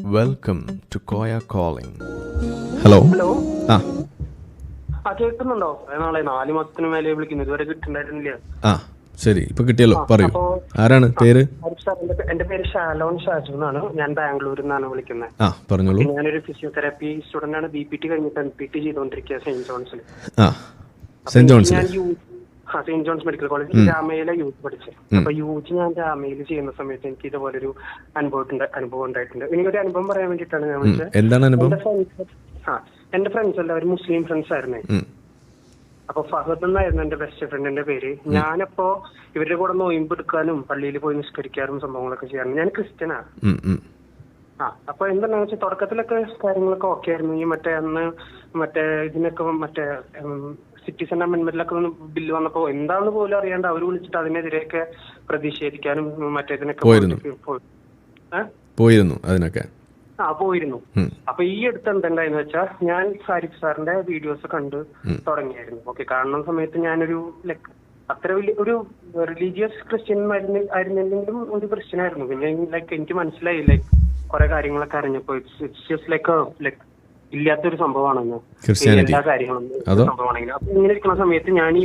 Welcome to Koya calling hello hello ആ. ആ കേൾക്കുന്നുണ്ടോ? നാളെ നാല് മാസത്തിന് മേലെ വിളിക്കുന്നു. ഇതുവരെ കിട്ടുന്നുണ്ടായിരുന്നില്ല ആ ശരി. ഇപ്പൊ കിട്ടിയല്ലോ. പറയൂ. ആരാണ്? പേര്? സാർ, എന്റെ- എന്റെ പേര് ഷാലോൺ ഷാജു എന്നാണ്. ഞാൻ ബാംഗ്ലൂരിൽ നിന്നാണ് വിളിക്കുന്നത്. ആ പറഞ്ഞോളൂ. ഞാനൊരു ഫിസിയോതെറാപ്പി സ്റ്റുഡന്റ് ആണ്. ബി പി ടി കഴിഞ്ഞിട്ട് എം പി ടി ചെയ്തുകൊണ്ടിരിക്കുക സെന്റ് ജോൺസിൽ. ആ സെന്റ് ജോൺസിലെ. ഞാൻ യു ആ സെന്റ് ജോൺസ് മെഡിക്കൽ കോളേജ് രാമയിലെ യൂത്ത് പഠിച്ചത് അപ്പൊ യൂത്ത് ഞാൻ രാമയിൽ ചെയ്യുന്ന സമയത്ത് എനിക്ക് ഇതുപോലൊരു അനുഭവം ഉണ്ട്- അനുഭവം ഉണ്ടായിട്ടുണ്ട്. എനിക്കൊരു അനുഭവം പറയാൻ വേണ്ടിയിട്ടാണ് ഞാൻ വിളിച്ചത്. എന്താണ് അനുഭവം? എന്റെ ഫ്രണ്ട്സ് ആ എന്റെ ഫ്രണ്ട്സ് എല്ലാവരും മുസ്ലിം ഫ്രണ്ട്സ് ആയിരുന്നേ. അപ്പൊ ഫഹദ് എന്നായിരുന്നു എന്റെ ബെസ്റ്റ് ഫ്രണ്ടിന്റെ പേര്. ഞാനപ്പോ ഇവരുടെ കൂടെ നോയിമ്പ് എടുക്കാനും പള്ളിയിൽ പോയി നിഷ്കരിക്കാനും സംഭവങ്ങളൊക്കെ ചെയ്യാറുണ്ട്. ഞാൻ ക്രിസ്ത്യനാ. ഉം, ഉം. ആ അപ്പൊ എന്താണെന്ന് വെച്ചാൽ തുടക്കത്തിലൊക്കെ കാര്യങ്ങളൊക്കെ ഓക്കെ ആയിരുന്നു. ഈ മറ്റേ അന്ന് മറ്റേ ഇതിനൊക്കെ മറ്റേ സിറ്റിസൺ അമെന്റ്മെന്റിലൊക്കെ ബില്ല് വന്നപ്പോ എന്താണെന്ന് പോലും അറിയാണ്ട് അവർ വിളിച്ചിട്ട് അതിനെതിരെയൊക്കെ പ്രതിഷേധിക്കാനും മറ്റേതിനൊക്കെ പോയിരുന്നു. പോയി. പോയിരുന്നു അതിനൊക്കെ. ആ പോയിരുന്നു. അപ്പൊ ഈ അടുത്ത് എന്തുണ്ടായെന്ന് വെച്ചാൽ ഞാൻ സാരിഫ് സാറിന്റെ വീഡിയോസ് കണ്ട് തുടങ്ങിയായിരുന്നു. ഓക്കെ കാണുന്ന സമയത്ത് ഞാനൊരു ലൈക് അത്ര വലിയ ഒരു റിലീജിയസ് ക്രിസ്ത്യൻ ആയിരുന്നെങ്കിലും ഒരു ക്രിസ്ത്യൻ ആയിരുന്നു. പിന്നെ ലൈക്ക് എനിക്ക് മനസ്സിലായി ലൈക്ക് കുറെ കാര്യങ്ങളൊക്കെ അറിഞ്ഞപ്പോ ഇറ്റ്സ് ജസ്റ്റ് ലൈക്ക് ലൈക്ക് ഇല്ലാത്തൊരു സംഭവമാണെന്ന്. എല്ലാ കാര്യങ്ങളും സംഭവമാണെങ്കിലും. സംഭവമാണെങ്കിൽ അപ്പൊ ഇങ്ങനെ ഇരിക്കുന്ന സമയത്ത് ഞാൻ ഈ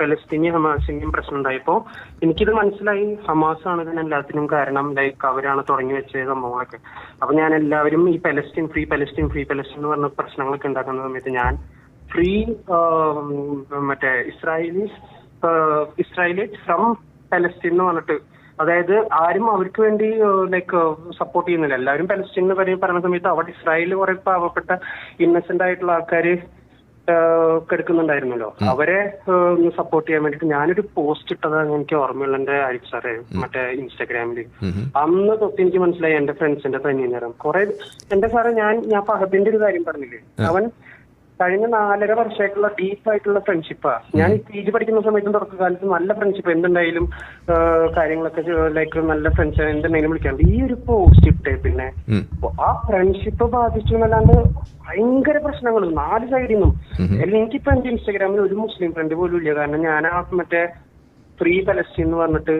പലസ്തീനിയ ഹമാസിന്റെയും പ്രശ്നം ഉണ്ടായപ്പോ എനിക്കിത് മനസ്സിലായി. ഹമാസാണ് ഇതിന് എല്ലാത്തിനും കാരണം. ലൈക്ക് അവരാണ് തുടങ്ങി വെച്ച സംഭവങ്ങളൊക്കെ. അപ്പൊ ഞാൻ എല്ലാവരും ഈ Palestine free Palestine free Palestine എന്ന് പറഞ്ഞ പ്രശ്നങ്ങളൊക്കെ ഉണ്ടാക്കുന്ന സമയത്ത് ഞാൻ ഫ്രീ മറ്റേ ഇസ്രായേലി ഇസ്രായേലി ഫ്രം പലസ്തീൻ എന്ന് പറഞ്ഞിട്ട് അതായത് ആരും അവർക്ക് വേണ്ടി ലൈക്ക് സപ്പോർട്ട് ചെയ്യുന്നില്ല. എല്ലാവരും പലസ്തീൻ പറയുന്ന സമയത്ത് അവിടെ ഇസ്രായേലിൽ കുറെ പാവപ്പെട്ട ഇന്നസെന്റ് ആയിട്ടുള്ള ആൾക്കാര് കെടുക്കുന്നുണ്ടായിരുന്നല്ലോ. അവരെ സപ്പോർട്ട് ചെയ്യാൻ വേണ്ടിട്ട് ഞാനൊരു പോസ്റ്റ് ഇട്ടത് എനിക്ക് ഓർമ്മയുള്ള എന്റെ ആരിഫ് സാറേ മറ്റേ ഇൻസ്റ്റാഗ്രാമിൽ. അന്ന് തൊട്ട് എനിക്ക് മനസ്സിലായി എന്റെ ഫ്രണ്ട്സിന്റെ തന്നെ നേരം. കുറെ എന്റെ സാറേ ഞാൻ ഞാൻ ഫഹദിന്റെ ഒരു കാര്യം പറഞ്ഞില്ലേ? അവൻ കഴിഞ്ഞ നാലര വർഷമായിട്ടുള്ള ഡീപ്പ് ആയിട്ടുള്ള ഫ്രണ്ട്ഷിപ്പാ ഞാൻ ഈ പി ജി പഠിക്കുന്ന സമയത്തും തുടക്കകാലത്ത് നല്ല ഫ്രണ്ട്ഷിപ്പ് എന്തുണ്ടായാലും കാര്യങ്ങളൊക്കെ ലൈക്ക് നല്ല ഫ്രണ്ട്സ് എന്തുണ്ടെങ്കിലും വിളിക്കാറുണ്ട് ഈ ഒരു പോസ്റ്റ് ഇട്ടേ പിന്നെ. ആ ഫ്രണ്ട്ഷിപ്പ് ബാധിച്ചു എന്നല്ലാണ്ട് ഭയങ്കര പ്രശ്നങ്ങൾ നാല് സൈഡിൽ നിന്നും. എനിക്കിപ്പോ എന്റെ ഇൻസ്റ്റാഗ്രാമിൽ ഒരു മുസ്ലിം ഫ്രണ്ട് പോലും ഇല്ല. കാരണം ഞാൻ ആ മറ്റേ ഫ്രീ പലസ്തീൻ എന്ന് പറഞ്ഞിട്ട്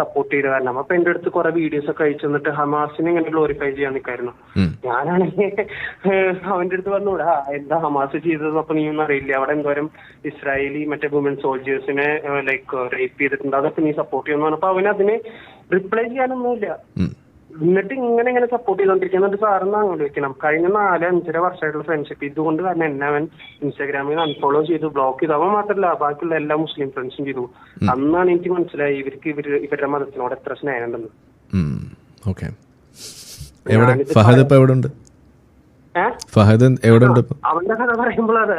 സപ്പോർട്ട് ചെയ്ത. കാരണം അപ്പൊ എന്റെ അടുത്ത് കുറെ വീഡിയോസ് ഒക്കെ അയച്ചു തന്നിട്ട് ഹമാസിനെ ഇങ്ങനെ ഗ്ലോറിഫൈ ചെയ്യാൻ നിൽക്കായിരുന്നു. ഞാനാണെങ്കിൽ അവന്റെ അടുത്ത് പറഞ്ഞൂടാ എന്താ ഹമാസ് ചെയ്തത്? അപ്പൊ നീ ഒന്നും അറിയില്ല. അവിടെ എന്തോരം ഇസ്രായേലി മറ്റേ വുമൻ സോൾജേഴ്സിനെ ലൈക്ക് റേപ്പ് ചെയ്തിട്ടുണ്ട്. അതൊക്കെ നീ സപ്പോർട്ട് ചെയ്യുന്നു പറഞ്ഞപ്പോ അവന് അതിനെ റിപ്ലൈ ചെയ്യാനൊന്നുമില്ല. എന്നിട്ട് ഇങ്ങനെ ഇങ്ങനെ സപ്പോർട്ട് ചെയ്തോണ്ടിരിക്കുന്നുണ്ട് സാറിന് അങ്ങോട്ട് വെക്കണം കഴിഞ്ഞ നാല് അഞ്ചര വർഷമായിട്ടുള്ള ഫ്രണ്ട്ഷിപ്പ് ഇതുകൊണ്ട് തന്നെ എന്നെ അവൻ ഇൻസ്റ്റാഗ്രാമിൽ അൺഫോളോ ചെയ്തു ബ്ലോക്ക് ചെയ്തു. അവൻ മാത്രമല്ല ബാക്കിയുള്ള എല്ലാ മുസ്ലിം ഫ്രണ്ട്സും ചെയ്തു. അന്നാണ് എനിക്ക് മനസ്സിലായി ഇവർക്ക് ഇവർ ഇവരുടെ മതത്തിനോട് എത്ര സ്നേഹമുണ്ടെന്ന്. ഉണ്ടെന്ന് ഓക്കെ എവിടെ ഫഹദ് ഇപ്പൊ എവിടെ ഉണ്ട് ഫഹദ് എവിടെയുണ്ട് അവന്റെ കഥ പറയുമ്പോഴാണ്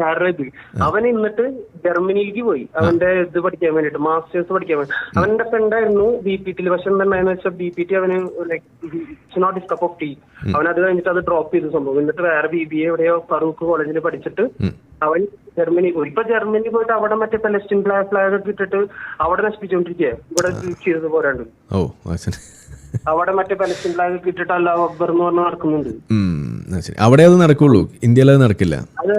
വേറെ ഇത്. അവൻ എന്നിട്ട് ജർമ്മനിയിലേക്ക് പോയി. അവന്റെ ഇത് പഠിക്കാൻ വേണ്ടിട്ട് മാസ്റ്റേഴ്സ് പഠിക്കാൻ വേണ്ടി. അവന്റെ ഫ്രണ്ടായിരുന്നു ബി പി ടിയിൽ പക്ഷെ എന്താണെന്ന് വെച്ചാൽ ബി പി ടി അവന് like not is cup of tea അവൻ അത് കഴിഞ്ഞിട്ട് അത് ഡ്രോപ്പ് ചെയ്തു സംഭവം. എന്നിട്ട് വേറെ ബി ബി എ എവിടെയോ ഫറൂഖ് കോളേജിൽ പഠിച്ചിട്ട് അവൻ ജർമ്മനി പോയി ഇപ്പൊ ജർമ്മനി പോയിട്ട് അവിടെ മറ്റേ പലസ്തീൻ ഫ്ലാഗ് ഫ്ലാഗ് ഒക്കെ ഇട്ടിട്ട് അവിടെ നശിപ്പിച്ചോണ്ടിരിക്കുക ഇവിടെ ചെയ്തത് പോരാണ്ട്. ഓ അവിടെ മറ്റേ പലസ്തീൻ ഫ്ലാഗ് ഒക്കെ ഇട്ടിട്ട് അല്ലാഹു അക്ബർ എന്ന് പറഞ്ഞ് നടക്കുന്നുണ്ട്. അവിടെ അത് നടക്കുള്ളൂ ഇന്ത്യയിൽ അത് നടക്കില്ല. അത്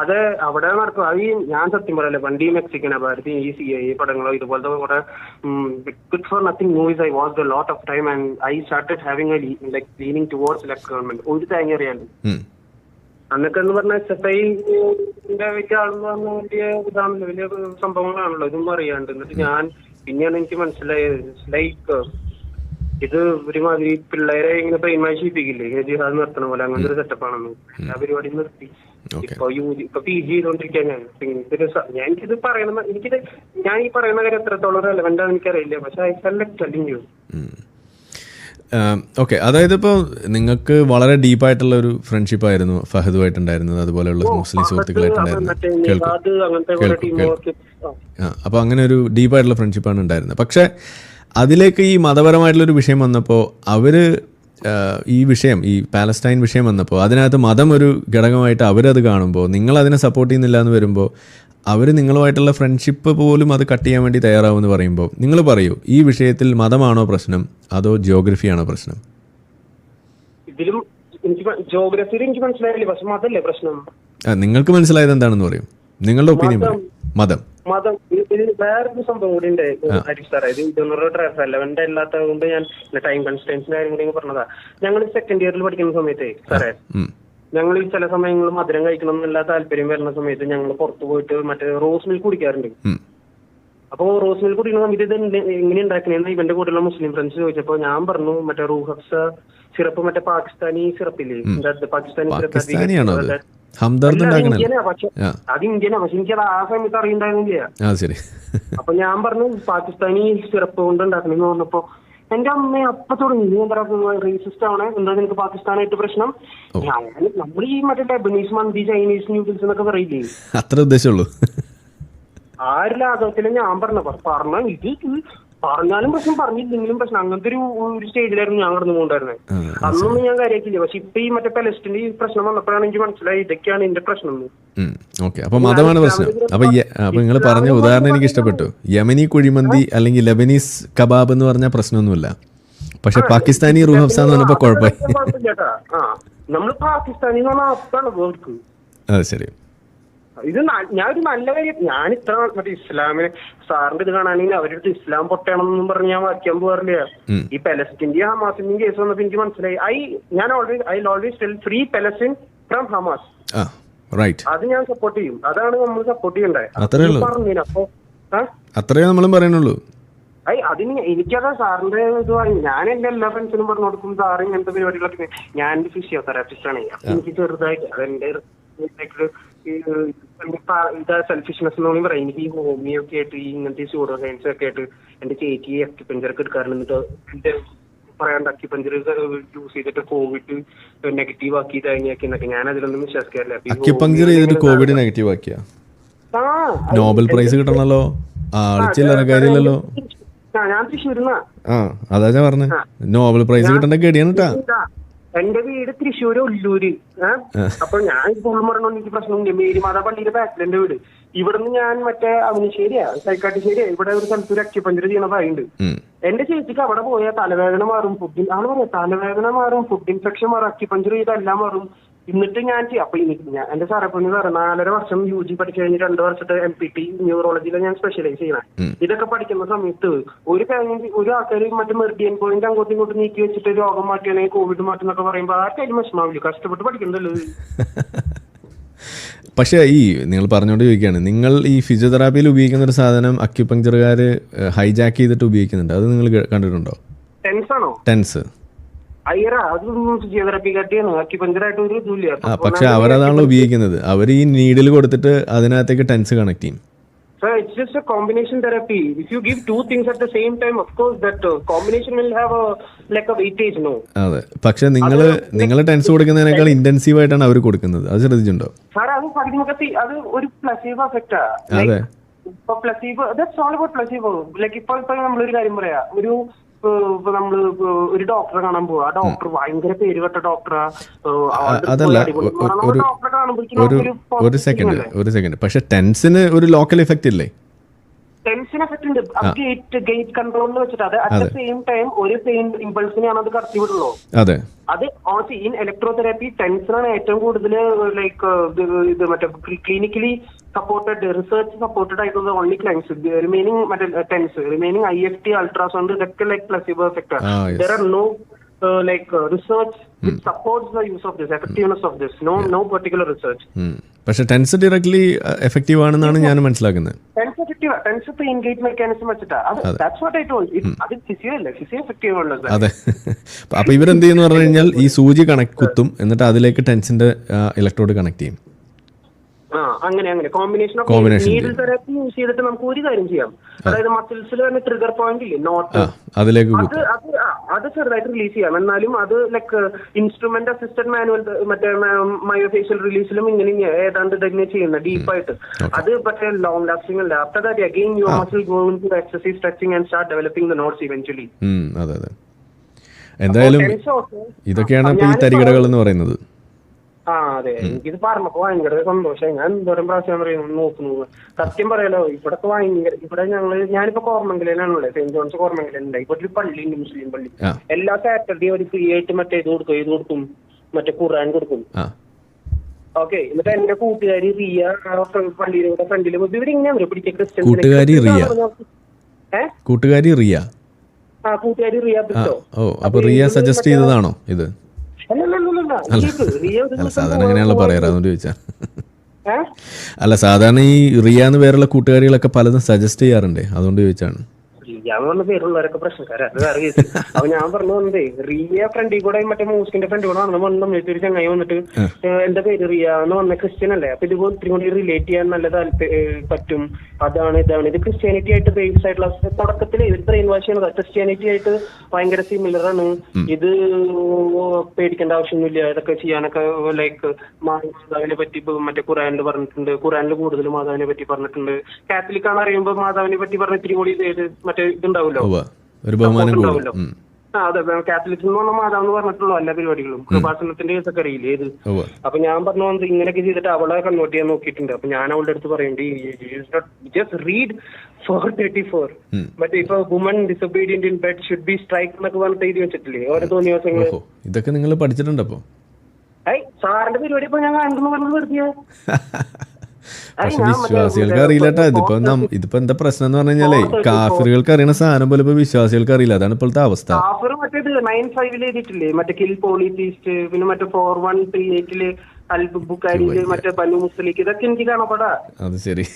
അത് അവിടെ നടക്കും. അത് ഈ ഞാൻ സത്യം പറയല്ലേ പണ്ട് ഈ മെക്സിക്കൻ ഭാരതി ഈ സി ഐ പടങ്ങളോ ഇതുപോലത്തെ കുറെ good for nothing movies I was the lot of time and I started having a like leaning towards like government ഒരു തേങ്ങ അറിയാണ്ട്. അന്നൊക്കെ എന്ന് പറഞ്ഞാൽ എസ് എഫ് ഐന്റെ വലിയ ആളെന്ന് പറഞ്ഞ വലിയ ഇതാണല്ലോ വലിയ സംഭവങ്ങളാണല്ലോ. ഇതൊന്നും അറിയാണ്ട്. എന്നിട്ട് ഞാൻ പിന്നെയാണ് എനിക്ക് മനസ്സിലായത് ലൈക്ക് ഇത് ഒരുമാതിരി പിള്ളേരെ ഇങ്ങനെ പ്രൈമായി ചെയ്യിപ്പിക്കില്ലേ ജിഹാദ് നിർത്തണ പോലെ അങ്ങനത്തെ ഒരു സെറ്റപ്പാണെന്ന് ആ പരിപാടി നിർത്തി. ഇപ്പൊ യു ഇപ്പൊ പി ജി ചെയ്തോണ്ടിരിക്കാൻ ഞാൻ. സ- ഞാൻ എനിക്കിത് പറയണ എനിക്കിത് ഞാൻ ഈ പറയുന്ന കാര്യം എത്രത്തോളം റെലവെന്റ് ആണെന്ന് എനിക്കറിയില്ല. പക്ഷെ I select telling you okay. അതായത് ഇപ്പോൾ നിങ്ങൾക്ക് വളരെ ഡീപ്പായിട്ടുള്ള ഒരു ഫ്രണ്ട്ഷിപ്പ് ആയിരുന്നു ഫഹദുമായിട്ടുണ്ടായിരുന്നത് അതുപോലെയുള്ള മുസ്ലിം സുഹൃത്തുക്കളായിട്ടുണ്ടായിരുന്നത്. മറ്റേ കേൾക്കും. ആ. അപ്പോൾ അങ്ങനെ ഒരു ഡീപ്പായിട്ടുള്ള ഫ്രണ്ട്ഷിപ്പാണ് ഉണ്ടായിരുന്നത്. പക്ഷേ അതിലേക്ക് ഈ മതപരമായിട്ടുള്ളൊരു വിഷയം വന്നപ്പോൾ അവർ ഈ വിഷയം ഈ പാലസ്റ്റൈൻ വിഷയം വന്നപ്പോൾ അതിനകത്ത് മതം ഒരു ഘടകമായിട്ട് അവരത് കാണുമ്പോൾ നിങ്ങൾ അതിനെ സപ്പോർട്ട് ചെയ്യുന്നില്ല എന്ന് വരുമ്പോൾ അവർ നിങ്ങളുമായിട്ടുള്ള ഫ്രണ്ട്ഷിപ്പ് പോലും അത് കട്ട് ചെയ്യാൻ വേണ്ടി തയ്യാറാവുമെന്ന് പറയുമ്പോൾ നിങ്ങൾ പറയൂ ഈ വിഷയത്തിൽ മതമാണോ പ്രശ്നം? അതോ ജിയോഗ്രഫിയാണോ പ്രശ്നം? ഇതിലും എനിക്ക് ജോഗ്രഫിയിൽ എനിക്ക് മനസ്സിലായില്ലേ പക്ഷെ പ്രശ്നം? നിങ്ങൾക്ക് മനസ്സിലായത് എന്താണെന്ന് പറയും. നിങ്ങളുടെ ഒപ്പീനിയൻ മതം. മതം. ഇത് വേറൊരു സംഭവം കൂടി ഉണ്ട് ഹരീഷ് സാറേ. ഇത് ഇതൊന്നും റെലവെന്റ് അല്ലാത്തത് കൊണ്ട് ഞാൻ ടൈം കൺസ്റ്റൻസിന്റെ കാര്യം കൂടി പറഞ്ഞതാ. ഞങ്ങൾ സെക്കൻഡ് ഇയറിൽ പഠിക്കുന്ന സമയത്ത് സാറേ. ഞങ്ങൾ ഈ ചില സമയങ്ങളിൽ മധുരം കഴിക്കണം എന്നുള്ള താല്പര്യം വരുന്ന സമയത്ത് ഞങ്ങൾ പുറത്തു പോയിട്ട് മറ്റേ റോസ് മിൽക്ക് കുടിക്കാറുണ്ട്. അപ്പോ റോസ് മിൽക്ക് കുടിക്കുന്ന സമയത്ത് ഇത് എങ്ങനെ ഉണ്ടാക്കണെന്ന് ഇവന്റെ കൂടെയുള്ള മുസ്ലിം ഫ്രണ്ട്സ് ചോദിച്ചപ്പോ ഞാൻ പറഞ്ഞു മറ്റേ റൂഹഫ്സ സിറപ്പ് മറ്റേ പാകിസ്ഥാനി സിറപ്പില്ലേ? പാകിസ്ഥാനി സിറപ്പ്? ഹംദർദ് അത് ഇന്ത്യനാ പക്ഷെ എനിക്കത് ആ സമയത്ത് അറിയണ്ടായിരുന്നില്ല ആ ശരി. അപ്പൊ ഞാൻ പറഞ്ഞു പാകിസ്ഥാനി സിറപ്പ് കൊണ്ട് ഉണ്ടാക്കണെന്ന് പറഞ്ഞപ്പോ എന്റെ അമ്മ അപ്പൊ തുടങ്ങി. നീ എന്താ റേസിസ്റ്റ് ആണ് എന്താ നിനക്ക് പാകിസ്ഥാനായിട്ട് പ്രശ്നം? നമ്മൾ ഈ മറ്റേ ലബനീസ് മന്തി ചൈനീസ് ന്യൂഡിൽസ് എന്നൊക്കെ പറയില്ലേ? അത്ര ഉദ്ദേശമുള്ളൂ. ആ ഒരു ലാഘവത്തിൽ ഞാൻ പറഞ്ഞ പറഞ്ഞു ഇത് പറഞ്ഞാലും പ്രശ്നം പറഞ്ഞില്ലെങ്കിലും പ്രശ്നം. അങ്ങനത്തെ ഒരു ഒരു സ്റ്റേജിലായിരുന്നു ഞാൻ കടന്നു പോകണ്ടായിരുന്നത് അന്നൊന്നും ഞാൻ കാര്യമാക്കില്ല പക്ഷെ ഇപ്പൊ ഈ മറ്റേ പെലസ്റ്റിന്റെ ഈ പ്രശ്നം വന്നപ്പോഴാണ് എനിക്ക് മനസ്സിലായി ഇതൊക്കെയാണ് എന്റെ പ്രശ്നം. ഓക്കെ. അപ്പൊ മതമാണ് പ്രശ്നം. അപ്പൊ അപ്പൊ നിങ്ങൾ പറഞ്ഞ ഉദാഹരണം എനിക്ക് ഇഷ്ടപ്പെട്ടു. യമനി കുഴിമന്തി അല്ലെങ്കിൽ ലബനീസ് കബാബ് എന്ന് പറഞ്ഞ പ്രശ്നമൊന്നുമില്ല. പക്ഷെ പാകിസ്ഥാനി റൂഹബ്സ എന്ന് പറഞ്ഞപ്പോ കുഴപ്പമില്ല. നമ്മൾ പാകിസ്ഥാനി അത് ശരി. ഇത് ഞാൻ ഒരു നല്ല കാര്യം ഞാൻ ഇത്ര മറ്റേ ഇസ്ലാമിനെ സാറിന്റെ ഇത് കാണാനെങ്കിൽ അവരുടെ ഇസ്ലാം പൊട്ടണമെന്നും പറഞ്ഞ് ഞാൻ വായിക്കാൻ പോകാറില്ല. ഈ പെലസ്റ്റിന്റെയും ഹമാസിന്റെയും കേസ് വന്നപ്പോ എനിക്ക് മനസ്സിലായി. ഐ ഞാൻ always I always tell free Palestine from Hamas അത് ഞാൻ സപ്പോർട്ട് ചെയ്യും. അതാണ് നമ്മൾ സപ്പോർട്ട് ചെയ്യേണ്ടത്. പറഞ്ഞു അപ്പൊ അത്രേ നമ്മളും പറയുന്നുള്ളൂ ഐ അതിന് എനിക്കതാ സാറിന്റെ ഇത് പറഞ്ഞു ഞാൻ എന്റെ എല്ലാ ഫ്രണ്ട്സിനും പറഞ്ഞു കൊടുക്കും സാറ് ഇങ്ങനത്തെ പരിപാടികളൊക്കെ. ഞാൻ ഫിസിയോതെറാപ്പിസ്റ്റ് ആണ്. എനിക്ക് ചെറുതായിട്ട് അതെന്റെ ഇത് സെൽഫിഷ്നെസ് എന്ന് പറയും. എനിക്ക് ഈ ഹോമിയോ ഒക്കെ ആയിട്ട് ഈ ഇങ്ങനത്തെ സ്യൂഡോ സയൻസ് ഒക്കെ ആയിട്ട് എന്റെ ചേച്ചി അക്യുപഞ്ചർ ഒക്കെ എടുക്കാറുണ്ട്. എന്നിട്ട് എന്റെ പറയാണ്ട് അക്യുപഞ്ചർ യൂസ് ചെയ്തിട്ട് കോവിഡ് നെഗറ്റീവ് ആക്കി ഇതാക്കി എന്നൊക്കെ. ഞാൻ അതിലൊന്നും വിശ്വസിക്കാറില്ല. അക്യുപഞ്ചർ ചെയ്തിട്ട് കോവിഡ് നെഗറ്റീവ് ആക്കിയ? നോബൽ പ്രൈസ് കിട്ടണല്ലോ? കാര്യമില്ലല്ലോ? ഞാൻ തൃശ്ശൂരിന്നാ ആ അതാ ഞാൻ പറഞ്ഞത് നോബൽ പ്രൈസ് കിട്ടേണ്ട ഗഡിയാണ് കേട്ടാ എന്റെ വീട് തൃശ്ശൂർ ഉള്ളൂര് ഏഹ് അപ്പൊ ഞാൻ ഇപ്പോൾ പറഞ്ഞ എനിക്ക് പ്രശ്നമില്ല മേരിമാത പള്ളിയുടെ ബാക്കിൽ എന്റെ വീട്. ഇവിടുന്ന് ഞാൻ മറ്റേ അവനിശ്ശേരിയാ സൈക്കാട്ടിശ്ശേരിയാ. ഇവിടെ ഒരു സ്ഥലത്ത് ഒരു അക്യുപഞ്ചർ ചെയ്യണ പറയുണ്ട് എന്റെ ചേച്ചിക്ക് അവിടെ പോയാൽ തലവേദന മാറും ഫുഡ് ആണ് പറയാ തലവേദന മാറും ഫുഡ് ഇൻഫെക്ഷൻ മാറും അക്യുപഞ്ചർ ചെയ്താൽ എല്ലാം മാറും. എന്നിട്ട് ഞാൻ ചെയ്യും. അപ്പൊ എനിക്ക് ഞാൻ എന്റെ സാറെ പൊന്നു സാറ് നാലര വർഷം യു ജി പഠിച്ചു കഴിഞ്ഞ് രണ്ട് വർഷത്തെ എം പി ടി ന്യൂറോളജിയിലാണ് ഞാൻ സ്പെഷ്യലൈസ് ചെയ്യണേ. ഇതൊക്കെ പഠിക്കുന്ന സമയത്ത് ഒരു കഴിഞ്ഞ ഒരു ആൾക്കാർ മറ്റേ മെർഡിയൻ പോയിന്റ് അങ്ങോട്ടും ഇങ്ങോട്ടും നീക്കി വെച്ചിട്ട് രോഗം മാറ്റുകയാണെങ്കിൽ കോവിഡ് മാറ്റും എന്നൊക്കെ പറയുമ്പോൾ ആർക്കായാലും വിഷമാവില്ല. കഷ്ടപ്പെട്ട് പഠിക്കണ്ടല്ലോ. പക്ഷേ ഈ നിങ്ങൾ പറഞ്ഞുകൊണ്ട് ചോദിക്കുകയാണ് നിങ്ങൾ ഈ ഫിസിയോതെറാപ്പിയിൽ ഉപയോഗിക്കുന്ന ഒരു സാധനം അക്യുപങ്ചറുകാർ ഹൈജാക്ക് ചെയ്തിട്ട് ഉപയോഗിക്കുന്നുണ്ട്. അത് നിങ്ങൾ കണ്ടിട്ടുണ്ടോ? ടെൻസ് ആണോ? ടെൻസ് പക്ഷെ അവരതാണല്ലോ ഉപയോഗിക്കുന്നത്. അവർ ഈ നീഡിൽ കൊടുത്തിട്ട് അതിനകത്തേക്ക് ടെൻസ് കണക്ട് ചെയ്യും. Sir, it's just a combination therapy. If you give two things at the same time, of course, that uh, combination will have a like a weightage, no? അതെ. പക്ഷെ നിങ്ങൾ നിങ്ങൾ ടെൻസ് കൊടുക്കുന്നതിനേക്കാൾ ഇന്റൻസീവ് ആയിട്ടാണ് അവർ കൊടുക്കുന്നത്. അത് ശ്രദ്ധിച്ചിട്ടുണ്ടോ? Sir അത് അത് ഒരു പ്ലസീബോ എഫക്റ്റാ അതെ. ഇപ്പൊ placebo that's all about placebo like ഇപ്പൊ ഇപ്പൊ നമ്മളൊരു കാര്യം പറയാം. ഒരു ഇപ്പൊ നമ്മൾ ഒരു ഡോക്ടറെ കാണാൻ പോവാ. ഡോക്ടർ ഭയങ്കര പേര് കേട്ട ഡോക്ടറാ അതല്ല നമ്മൾ ഒരു ഒരു സെക്കൻഡ് ഒരു സെക്കൻഡ് പക്ഷെ ടെൻസിന് ഒരു ലോക്കൽ ഇഫക്റ്റ് ഇല്ലേ? ടെൻഷൻ എഫക്ട് ഉണ്ട് ഗേറ്റ് ഗേറ്റ് കൺട്രോൾ കൺട്രോളിൽ വെച്ചിട്ട് അത് അറ്റ് ദ സെയിം ടൈം ഒരു പെയിൻ ഇമ്പൾസിനെയാണ് അത് കടത്തി വിടുള്ളൂ അതെ. അത് ഓൺസി ഇൻ ഇലക്ട്രോതെറാപ്പി ടെൻഷനാണ് ഏറ്റവും കൂടുതൽ ലൈക്ക് ഇത് മറ്റേ ക്ലിനിക്കലി സപ്പോർട്ടഡ് റിസർച്ച് സപ്പോർട്ടഡ് ആയിട്ടുള്ള ഓൺലി ക്ലൈൻസ് റിമൈനിങ് മറ്റേ TENS remaining I F T ultrasound ഇതൊക്കെ ലൈക്ക് പ്ലസിബോ എഫക്ട് ആണ്. There are no like research which supports the use of this effectiveness of this no no particular research. പക്ഷെ TENS directly effective ആണെന്നാണ് ഞാൻ മനസ്സിലാക്കുന്നത്. TENS effective TENS ഇപ്പൊ engage mechanism വെച്ചിട്ടാ. That's what I told അത് physio അല്ല? Physio effective ഉള്ളത് അതെ. അപ്പൊ ഇവരെന്ത് ചെയ്യുന്നു പറഞ്ഞു കഴിഞ്ഞാൽ ഈ സൂചി കണക്ട് കുത്തും എന്നിട്ട് അതിലേക്ക് ടെൻസിന്റെ ഇലക്ട്രോഡ് കണക്ട് ചെയ്യും. ആ അങ്ങനെ അങ്ങനെ. Combination of needle therapy use ചെയ്തിട്ട് നമുക്ക് ഒരു കാര്യം ചെയ്യാം. അതായത് മസിൽസിൽ തന്നെ ട്രിഗർ പോയിന്റ് ഇല്ലേ നോട്ട് അതിലേക്ക് അത് അത് അത് ചെറുതായിട്ട് റിലീസ് ചെയ്യാം. എന്നാലും അത് ലൈക്ക് ഇൻസ്ട്രുമെന്റ് അസിസ്റ്റന്റ് മാനുവൽ മറ്റേ മയോഫേഷ്യൽ റിലീസിലും ഇങ്ങനെ ഏതാണ്ട് തന്നെ ചെയ്യുന്ന ഡീപ്പായിട്ട് അത് പക്ഷേ ലോങ് ലാസ്റ്റിംഗ് അല്ല. After that again you muscle go into exercise stretching and start developing the knots eventually അതെ അതെ. എന്തായാലും ഇതൊക്കെയാണ് ഈ തരികടകൾ എന്ന് പറയുന്നത്. ആ അതെ. എനിക്കിത് പറഞ്ഞപ്പോ ഭയങ്കര സന്തോഷം ഞാൻ എന്തോരം പ്രാവശ്യം പറയുന്നു നോക്കുന്നു സത്യം പറയാലോ ഇവിടൊക്കെ ഭയങ്കര ഇവിടെ ഞങ്ങൾ ഞാനിപ്പോ കോർമംഗലയിലാണുള്ളത് സെന്റ് ജോൺസ് കോർമംഗലുണ്ട് ഇവിടെ ഒരു പള്ളിയുണ്ട് മുസ്ലിം പള്ളി. എല്ലാ സാറ്റർഡേ ഒരു ഫ്രീ ആയിട്ട് മറ്റേ ഇത് കൊടുക്കും ഇത് കൊടുക്കും. മറ്റേ ഖുർആൻ കൊടുക്കും. ഓക്കെ എന്നിട്ട് എന്റെ കൂട്ടുകാരി റിയ പള്ളിയിലൂടെ ഫ്രണ്ടിൽ ഇവിടെ ഇങ്ങനെ പിടിച്ച ക്രിസ്ത്യൻ കൂട്ടുകാരി റിയ. കൂട്ടുകാരി റിയ. ആ കൂട്ടുകാരി റിയ ഓ അപ്പൊ റിയ സജസ്റ്റ് ചെയ്തതാണോ ഇത്? അല്ല സാധാരണ അങ്ങനെയാണല്ലോ പറയാറ്? അതുകൊണ്ട് ചോദിച്ചാ? അല്ല സാധാരണ ഈ റിയ എന്ന് പേരുള്ള കൂട്ടുകാരികളൊക്കെ പലതും സജസ്റ്റ് ചെയ്യാറുണ്ട്. അതുകൊണ്ട് ചോദിച്ചാണ്. എന്ന് പറഞ്ഞ പേരുള്ളവരൊക്കെ പ്രശ്നക്കാരാ. അത് വേറെ കേസ്. അപ്പൊ ഞാൻ പറഞ്ഞു വന്നതേ റിയ ഫ്രണ്ടി കൂടെ മറ്റേ മൂസ്കിന്റെ ഫ്രണ്ട് കൂടെ നടന്നു വന്നു സമയത്ത് ഒരു ചങ്ങായി വന്നിട്ട് എന്റെ പേര് റിയ എന്ന് വന്ന ക്രിസ്ത്യൻ അല്ലേ? അപ്പൊ ഇതുപോലെ ഒത്തിരി കൂടി റിലേറ്റ് ചെയ്യാൻ നല്ല താല്പര്യം പറ്റും. അതാണ് ഇതാണ്. ഇത് ക്രിസ്ത്യാനിറ്റി ആയിട്ട് ബേസ് ആയിട്ടുള്ള തുടക്കത്തിൽ ഇത് ബ്രെയിൻ വാഷ് ചെയ്യുന്നത് ക്രിസ്ത്യാനിറ്റി ആയിട്ട് ഭയങ്കര സിമിലർ ആണ്. ഇത് പേടിക്കേണ്ട ആവശ്യമൊന്നുമില്ല. ഇതൊക്കെ ചെയ്യാനൊക്കെ ലൈക്ക് മാതാവിനെ പറ്റി മറ്റേ ഖുറാനിൽ പറഞ്ഞിട്ടുണ്ട്. ഖുറാനിൽ കൂടുതൽ മാതാവിനെ പറ്റി പറഞ്ഞിട്ടുണ്ട്. കാത്തലിക് ആണ് അറിയുമ്പോൾ മാതാവിനെ പറ്റി പറഞ്ഞ ഇത്തിരി കൂടി മറ്റേ ഇതുണ്ടാവുമല്ലോ. ഒരു ബഹുമാനം അതെ കാത്തലിക്സ് എന്ന് പറഞ്ഞാൽ മാതാവ് എന്ന് പറഞ്ഞിട്ടുള്ളൂ എല്ലാ പരിപാടികളും. കൃപാസനത്തിന്റെ കേസൊക്കെ അറിയില്ലേ ഏത് ഉവ്വ. അപ്പൊ ഞാൻ പറഞ്ഞു വന്നത് ഇങ്ങനെയൊക്കെ ചെയ്തിട്ട് അവളെ കൺവേർട്ട് ചെയ്യാൻ നോക്കിയിട്ടുണ്ട്. അപ്പൊ ഞാൻ അവളുടെ അടുത്ത് പറയുന്നുണ്ട് just read four thirty four. മറ്റേ ഇപ്പൊ woman disobedient in bed should be strike എന്നൊക്കെ പറഞ്ഞിട്ട് എഴുതി വെച്ചിട്ടില്ലേ? ഓരോ തോന്നിയ ദിവസങ്ങൾ. ഇതൊക്കെ നിങ്ങൾ പഠിച്ചിട്ടുണ്ട് സാറിന്റെ പരിപാടി ഇപ്പൊ ഞാൻ കാണുന്നു പറഞ്ഞത് വെറുതെ പക്ഷെ വിശ്വാസികൾക്ക് അറിയില്ലട്ടാ. ഇതിപ്പോ ഇതിപ്പോ എന്താ പ്രശ്നം എന്ന് പറഞ്ഞു കഴിഞ്ഞാലേ കാഫിറുകൾക്ക് അറിയണ സാധനം പോലും ഇപ്പൊ വിശ്വാസികൾക്ക് അറിയില്ല. അതാണ് ഇപ്പോഴത്തെ അവസ്ഥ. കാഫിർ മറ്റേത് നയൻ ഫൈവിൽ എഴുതിയിട്ടില്ലേ? മറ്റേ കിൽ പിന്നെ മറ്റേ ഫോർ വൺ ത്രീ എയ്റ്റിൽ അൽബ് ബുക്കാരിയിൽ മറ്റേ ബനു മുസ്ലിക്ക് ഇതൊക്കെ എനിക്ക് കാണപ്പെടാ. അത് ശരി.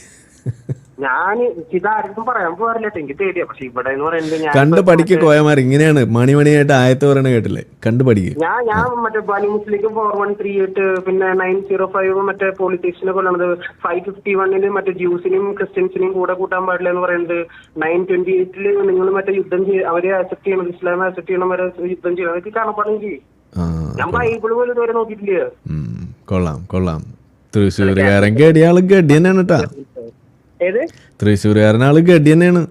ഞാൻ ഇതാർക്കും പറയാൻ പോകാറില്ല. എനിക്ക് പേടിയാ. പക്ഷെ ഇവിടെ എന്ന് പറയുന്നത് ഞാൻ കണ്ട് പഠിക്ക് കോയമാർ ഇങ്ങനെയാണ്. മണിമണിയായിട്ട് ആയത്ത് പറയണ കേട്ടില്ലേ? കണ്ട് പഠിക്ക്. ഞാൻ ഞാൻ മറ്റേ ബനു മുസ്ലിക്ക് ഫോർ വൺ ത്രീ എയ്റ്റ് പിന്നെ നയൻ സീറോ ഫൈവ് മറ്റേ പോളിറ്റിക്സിനെ കൊല്ലണത് ഫൈവ് ഫിഫ്റ്റി വണ്ണിന് മറ്റേ ജ്യൂസിനും ക്രിസ്ത്യൻസിനും കൂടെ കൂട്ടാൻ പാടില്ല എന്ന് പറയുന്നത് നയൻ ട്വന്റി എയ്റ്റിൽ നിങ്ങൾ മറ്റേ യുദ്ധം ചെയ്യ അവരെ അക്സെപ്റ്റ് ചെയ്യണം. ഇസ്ലാമെ അക്സെപ്റ്റ് ചെയ്യണം വരെ യുദ്ധം ചെയ്യണം. അതൊക്കെ കാണപ്പാടും ഞാൻ ബൈബിൾ പോലും ഇതുവരെ നോക്കിയിട്ടില്ല. കൊള്ളാം കൊള്ളാം. തൃശ്ശൂരുകാരൻ ഗഡി ആൾ ഗഡി കേട്ടാ ഏത്? തൃശ്ശൂരുകാരൻ ആൾ ഗഡി തന്നെയാണ്.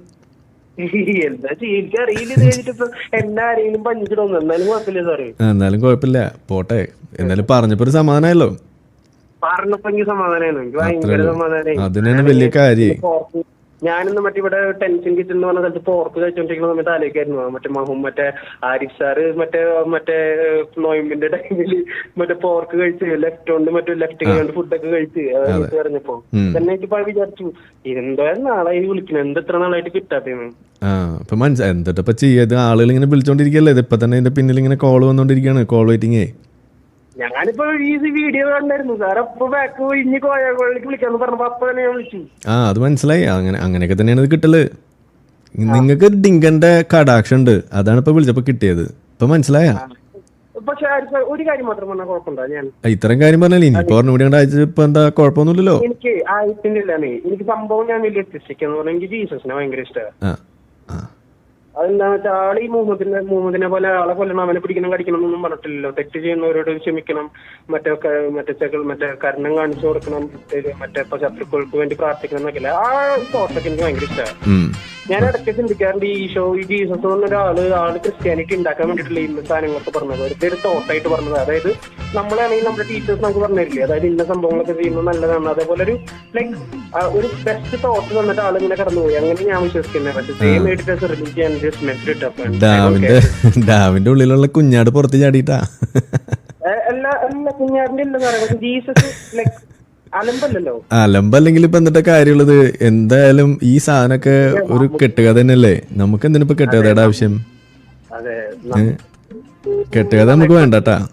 എന്താ ചെയ്യ എനിക്ക് അറിയില്ല ഇത് കഴിഞ്ഞിട്ട് ഇപ്പൊ എന്നെ ആരെങ്കിലും എന്നാലും കുഴപ്പമില്ല സാറേ എന്നാലും കുഴപ്പമില്ല. പോട്ടെ. എന്നാലും പറഞ്ഞപ്പോ ഒരു സമാധാനമല്ലോ പറഞ്ഞപ്പോ എനിക്ക് സമാധാനമായിരുന്നു എനിക്ക് അത്രേ ഭയങ്കര സമാധാനമായി. അതിനാണ് വലിയ കാര്യം. ഞാനിന്ന് മറ്റേ ഇവിടെ ടെൻഷൻ കിച്ചൺ എന്ന് പറഞ്ഞ സ്ഥലത്ത് പോർക്ക് കഴിച്ചോണ്ടിരിക്കുന്ന സമയത്ത് ആലോചിക്കായിരുന്നു. മറ്റേ മഹും മറ്റേ ആരിഫ് സാറ് മറ്റേ മറ്റേ നോയമ്പിന്റെ ടൈമിൽ മറ്റേ പോർക്ക് കഴിച്ച് ലെഫ്റ്റ് കൊണ്ട് മറ്റേ ലെഫ്റ്റ് കൊണ്ട് ഫുഡൊക്കെ കഴിച്ച് പറഞ്ഞപ്പോ. തന്നെ എനിക്ക് വിചാരിച്ചു. എന്തോ നാളായി വിളിക്കണം. എന്ത് എത്ര നാളായിട്ട് കിട്ടാത്തേന്ന്. ആ ഇപ്പൊ മനസ്സിലായി എന്നിട്ട് ഇപ്പൊ ചെയ്യത് ആളുകൾ ഇങ്ങനെ വിളിച്ചോണ്ടിരിക്കല്ലേ ഇത് ഇപ്പൊ തന്നെ ഇതിന്റെ പിന്നിൽ ഇങ്ങനെ കോൾ വന്നോണ്ടിരിക്കാണ് കോൾ വെയിറ്റിംഗേ ഞാനിപ്പോ ഈ വീഡിയോ കണ്ടായിരുന്നു. സാർ അപ്പൊ ബാക്ക് ഇനി കോയകളിലേക്ക് വിളിക്കാന്ന് പറഞ്ഞപ്പോ അപ്പൊ തന്നെ ഞാൻ വിളിച്ചു. ആ അത് മനസ്സിലായി. അങ്ങനെ അങ്ങനെയൊക്കെ തന്നെയാണ് ഇത് കിട്ടൽ. നിങ്ങൾക്ക് ഡിങ്കന്റെ കടാക്ഷൻ ഉണ്ട് അതാണ് ഇപ്പൊ വിളിച്ചപ്പോ കിട്ടിയത്. ഇപ്പൊ മനസ്സിലായ? പക്ഷെ ഒരു കാര്യം മാത്രം പറഞ്ഞാൽ കുഴപ്പമുണ്ടോ? ഞാൻ ഇത്തരം കാര്യം പറഞ്ഞാലേ ഇനി പറഞ്ഞു കൂടി അയച്ചു ഇപ്പൊ എന്താ കുഴപ്പമൊന്നുമില്ലല്ലോ? എനിക്ക് ആയിട്ടില്ല എനിക്ക് സംഭവം ഞാൻ വലിയ പറഞ്ഞാൽ എനിക്ക് ജീസസിനെ ഭയങ്കര ഇഷ്ടമാണ് അതെന്താന്ന് വെച്ചാൽ ആൾ ഈ മുഹമ്മദിനെ മുഹമ്മദിനെ പോലെ ആളെ കൊല്ലണം അവനെ പിടിക്കണം കടിക്കണം എന്നൊന്നും പറഞ്ഞിട്ടില്ലല്ലോ. തെറ്റ് ചെയ്യുന്നവരോട് ക്ഷമിക്കണം മറ്റേ മറ്റേ ചെകൾ മറ്റേ കരുണം കാണിച്ചു കൊടുക്കണം മറ്റേ ഇപ്പൊ ശത്രുക്കൾക്ക് വേണ്ടി പ്രാർത്ഥിക്കണം എന്നൊക്കെ ആ തോട്ടൊക്കെ എനിക്ക് ഭയങ്കര ഇഷ്ടമാണ് ഞാൻ ഇടയ്ക്ക് ചിന്തിക്കാറുണ്ട് ഈ ഷോ ഈ ജീസസ് എന്ന് പറഞ്ഞ ഒരാൾ ആൾ ക്രിസ്ത്യാനിറ്റി ഉണ്ടാക്കാൻ വേണ്ടിയിട്ടുള്ള ഇന്ന സാധനങ്ങളൊക്കെ പറഞ്ഞത്. വെറുതെ ഒരു തോട്ടായിട്ട് പറഞ്ഞത്. അതായത് നമ്മളാണെങ്കിൽ നമ്മുടെ ടീച്ചേഴ്സ് നമുക്ക് പറഞ്ഞില്ലേ? അതായത് ഇന്ന സംഭവങ്ങളൊക്കെ ചെയ്യുന്നത് നല്ലതാണ്. അതേപോലെ ഒരു ലൈക് ഒരു ബെസ്റ്റ് തോട്ട് തന്നിട്ട് ആൾ ഇങ്ങനെ കടന്നുപോയി. അങ്ങനെ ഞാൻ വിശ്വസിക്കുന്നത്. പക്ഷെ സെയിം ആയിട്ട് റിലീജിയൻ ജസ്റ്റ് ഡാമിന്റെ ഡാമിന്റെ ഉള്ളിലുള്ള കുഞ്ഞാട് പുറത്ത് ചാടിയിട്ടാ. എല്ലാ എല്ലാ കുഞ്ഞാടിന്റെ ഇല്ല സാറേ പക്ഷെ ജീസസ് ലൈക്ക് അലമ്പല്ലല്ലോ അലമ്പല്ലെങ്കിൽ ഇപ്പൊ എന്നിട്ട് കാര്യമുള്ളത്? എന്തായാലും ഈ സാധനമൊക്കെ ഒരു കെട്ടുകഥ തന്നെയല്ലേ? നമുക്ക് എന്തിനാ കെട്ടുകഥയുടെ ആവശ്യം? കെട്ടുകഥ നമുക്ക് വേണ്ടട്ടാ.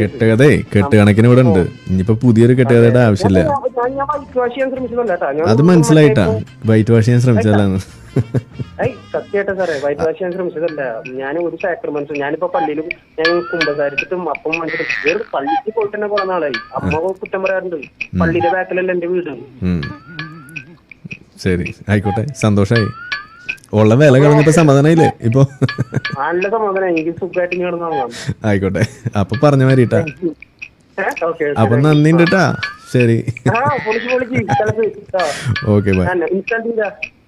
കെട്ടുകഥ കെട്ടുകണക്കിന് ഇവിടെ ഉണ്ട്. ഇനിയിപ്പോ പുതിയൊരു കെട്ടുകഥയുടെ ആവശ്യമില്ല. അത് മനസ്സിലായിട്ടാ. വൈറ്റ് വാഷ് ചെയ്യാൻ ശ്രമിച്ചാലാണ് ഏയ് സത്യമായിട്ട് സാറേ വൈറ്റ് വാഷ് ഞാൻ ശ്രമിച്ചതല്ല ഞാൻ ഒരു സാക്രമെന്റ്സ് ഞാനിപ്പോ പള്ളിയിൽ ഞാൻ കുമ്പസാരിച്ചിട്ടും അപ്പം മനസ്സിലാക്കി വേറെ പള്ളിക്ക് പോയിട്ട് തന്നെ കുറെ നാളായി അമ്മ കുറ്റം പറയാറുണ്ട്. പള്ളിയുടെ ബാക്കിലല്ല എന്റെ വീട്. ശരി ആയിക്കോട്ടെ. സന്തോഷായി. ഉള്ള വില കളഞ്ഞപ്പോ സമാധാനായില്ലേ ഇപ്പൊ? നല്ല സമാധാനം. എനിക്ക് സുഖമായിട്ട് ആയിക്കോട്ടെ. അപ്പൊ പറഞ്ഞ മാതിരിട്ടാ ഓക്കെ അപ്പൊ നന്ദിണ്ട് ഉണ്ട് ശരി. Okay bye.